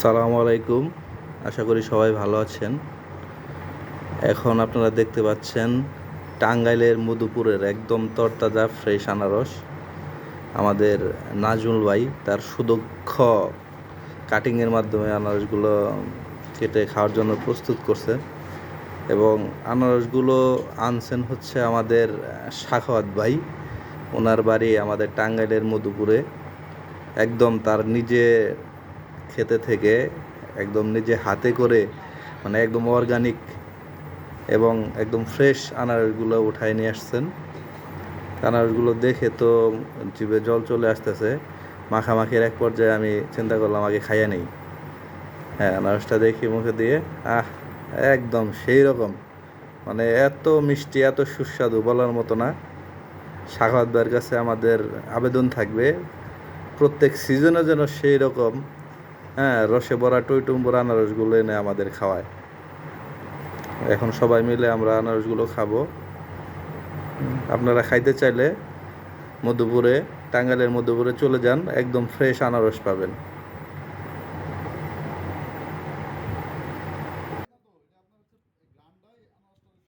সালামু আলাইকুম। আশা করি সবাই ভালো আছেন। এখন আপনারা দেখতে পাচ্ছেন টাঙ্গাইলের মধুপুরের একদম তরতাজা ফ্রেশ আনারস। আমাদের নাজমুল ভাই তার সুদক্ষ কাটিংয়ের মাধ্যমে আনারসগুলো কেটে খাওয়ার জন্য প্রস্তুত করছে এবং আনারসগুলো আনছেন হচ্ছে আমাদের শাখাওয়াত ভাই। ওনার বাড়ি আমাদের টাঙ্গাইলের মধুপুরে। একদম তার নিজে খেতে থেকে একদম নিজে হাতে করে মানে একদম অর্গানিক এবং একদম ফ্রেশ আনারসগুলো উঠায় নিয়ে আসছেন। আনারসগুলো দেখে তো জিভে জল চলে আসতেছে। মাখামাখির এক পর্যায়ে আমি চিন্তা করলাম, আগে খাইয়ে নেই। হ্যাঁ আনারসটা দেখি মুখে দিয়ে, আহ, একদম সেই রকম। মানে এত মিষ্টি, এত সুস্বাদু বলার মতো না। সাখাওয়াত কাছে আমাদের আবেদন থাকবে, প্রত্যেক সিজনে যেন সেই রকম হ্যাঁ রসে ভরা টইটুম্বর আনারসগুলো এনে আমাদের খাওয়ায়। এখন সবাই মিলে আমরা আনারসগুলো খাব। আপনারা খাইতে চাইলে মধ্যপুরে টাঙ্গাইলের মধ্যপুরে চলে যান, একদম ফ্রেশ আনারস পাবেন।